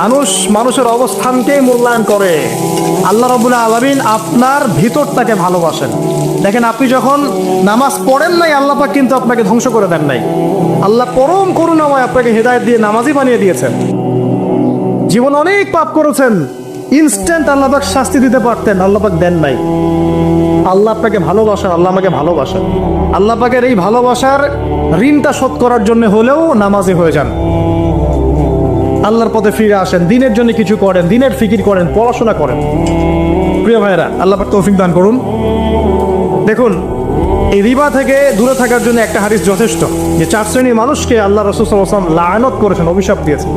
মানুষ মানুষের অবস্থানকেই মূল্যায়ন করে। আল্লাহ রবুল্লাহ আলমিন আপনার ভিতরটাকে ভালোবাসেন। দেখেন আপনি যখন নামাজ পড়েন নাই, আল্লাহ পাক কিন্তু আপনাকে ধ্বংস করে দেন নাই। আল্লাহ পরম করুণাময় আপনাকে হেদায়ত দিয়ে নামাজই বানিয়ে দিয়েছেন। জীবন অনেক পাপ করেছেন ইনস্ট্যান্ট আল্লাহ পাক শাস্তি দিতে পারতেন, আল্লাহ পাক দেন নাই। আল্লাহ আপনাকে ভালোবাসেন, আল্লাহ আমাকে ভালোবাসেন। আল্লাহ পাকের এই ভালোবাসার ঋণটা শোধ করার জন্য হলেও নামাজি হয়ে যান। আল্লাহর পথে ফিরে আসেন, দিনের জন্য কিছু করেন, দিনের ফিকির করেন, পড়াশোনা করেন। প্রিয় ভাইয়েরা, আল্লাহ তৌফিক দান করুন। দেখুন, এই রিবা থেকে দূরে থাকার জন্য একটা হাদিস যথেষ্ট, যে চার শ্রেণির মানুষকে আল্লাহ রসুল সাল্লাম লায়নত করেছেন, অভিশাপ দিয়েছেন।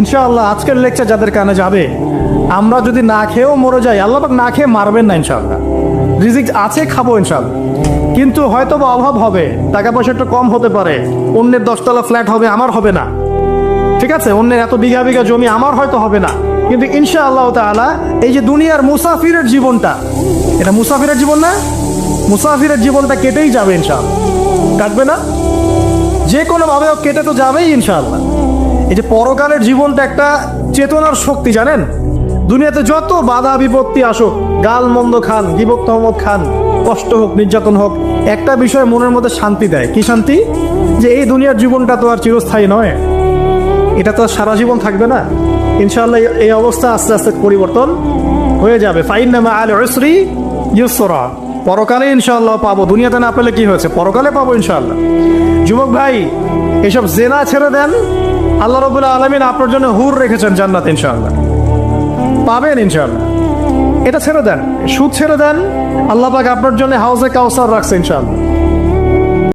ইনশাআল্লাহ, আজকের লেকচার যাদের কানে যাবে, আমরা যদি না খেয়েও মরে যাই, আল্লাহ না খেয়ে মারবেন না ইনশাআল্লাহ। রিজিক আছে, খাব ইনশাআল্লাহ। কিন্তু হয়তো বা অভাব হবে, টাকা পয়সা একটু কম হতে পারে, অন্যের দশতলা ফ্ল্যাট হবে, আমার হবে না। ঠিক আছে? অন্যের এত বিঘা বিঘা জমি আমার হয়তো হবে না। কিন্তু ইনশা আল্লাহ তাআলা এই যে দুনিয়ার মুসাফিরের জীবনটা, এটা মুসাফিরের জীবন না? মুসাফিরের জীবনটা কেটেই যাবে ইনশাআল্লাহ। কাটবে না? যে কোনো ভাবে হোক, কেটে তো যাবেই ইনশাআল্লাহ। এই যে পরকালের জীবনটা একটা চেতনার শক্তি, জানেন? দুনিয়াতে যত বাধা বিপত্তি আসুক, গাল মন্দ খান বিভক্ত তহমদ খান, কষ্ট হোক, নির্যাতন হোক, একটা বিষয় মনের মধ্যে শান্তি দেয়। কি শান্তি? যে এই দুনিয়ার জীবনটা তো আর চিরস্থায়ী নয়। এটা তো সারা জীবন থাকবে না। ইনশাআল্লাহ এই- অবস্থা আস্তে আস্তে পরিবর্তন হয়ে যাবে। ফাইন নামা আল ইউসরি ইউসরা। পরকালে ইনশাআল্লাহ পাবো। দুনিয়াতে না পেলে কি হয়েছে? পরকালে পাবো ইনশাআল্লাহ। যুবক ভাই, এসব জেনা ছেড়ে দেন। আল্লাহ রবুল্লাহ আলমিন আপনার জন্য হুর রেখেছেন জান্নাত ইনশাআল্লাহ। পাবেন ইনশাআল্লাহ। এটা ছেড়ে দেন। সুদ ছেড়ে দেন। আল্লাহ পাক আপনার জন্য হাউসে কাউসার রাখছে ইনশাআল্লাহ।